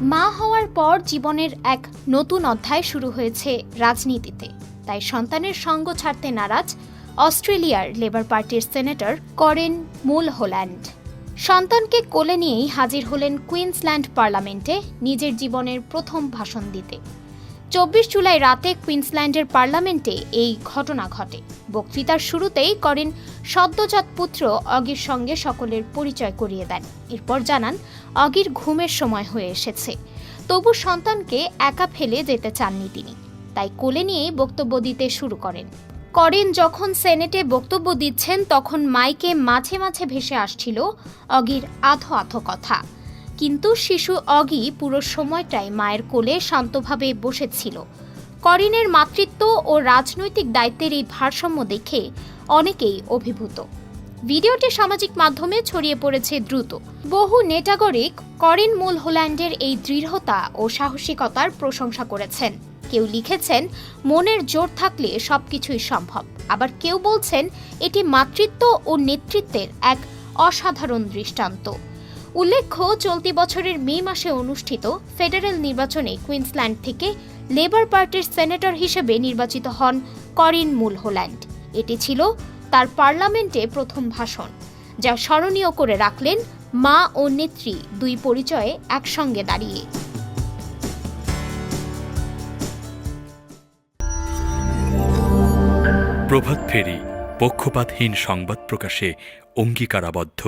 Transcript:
মা হওয়ার পর জীবনের এক নতুন অধ্যায় শুরু হয়েছে রাজনীতিতে। তাই সন্তানের সঙ্গ ছাড়তে নারাজ অস্ট্রেলিয়ার লেবার পার্টির সেনেটর করেন মুল হোল্যান্ড সন্তানকে কোলে নিয়েই হাজির হলেন কুইন্সল্যান্ড পার্লামেন্টে নিজের জীবনের প্রথম ভাষণ দিতে। চব্বিশ জুলাই রাতে কুইন্সল্যান্ডের পার্লামেন্টে এই ঘটনা ঘটে। বক্তৃতার শুরুতেই করেন সদ্যজাত পুত্র অগির সঙ্গে সকলের পরিচয় করিয়ে দেন। এরপর জানান, অগির ঘুমের সময় হয়ে এসেছে। তবু সন্তানকে একা ফেলে যেতে চাননি তিনি। তাই কোলে নিয়েই বক্তব্য দিতে শুরু করেন। করেন যখন সেনেটে বক্তব্য দিচ্ছেন, তখন মাইকে মাঝে মাঝে ভেসে আসছিল অগির আধো আধো কথা। কিন্তু শিশু অগি পুরো সময়টাই মায়ের কোলে শান্তভাবে বসেছিল। করিনের মাতৃত্ব ও রাজনৈতিক দায়িত্বের এই ভারসাম্য দেখে অনেকেই অভিভূত। ভিডিওটি সামাজিক মাধ্যমে ছড়িয়ে পড়েছে দ্রুত। বহু নেটাগরিক করিন মূল হোল্যান্ডের এই দৃঢ়তা ও সাহসিকতার প্রশংসা করেছেন। কেউ লিখেছেন, মনের জোর থাকলে সবকিছুই সম্ভব। আবার কেউ বলছেন, এটি মাতৃত্ব ও নেতৃত্বের এক অসাধারণ দৃষ্টান্ত। উল্লেখ্য, চলতি বছরের মে মাসে অনুষ্ঠিত ফেডারেল নির্বাচনে কুইন্সল্যান্ড থেকে লেবার পার্টির সেনেটর হিসেবে নির্বাচিত হন করিন মুল হোল্যান্ড এটি ছিল তার পার্লামেন্টে প্রথম ভাষণ, যা স্মরণীয় করে রাখলেন মা ও নেত্রী দুই পরিচয়ে একসঙ্গে দাঁড়িয়ে। প্রভাত ফেরি পক্ষপাতহীন সংবাদ প্রকাশে অঙ্গীকারাবদ্ধ।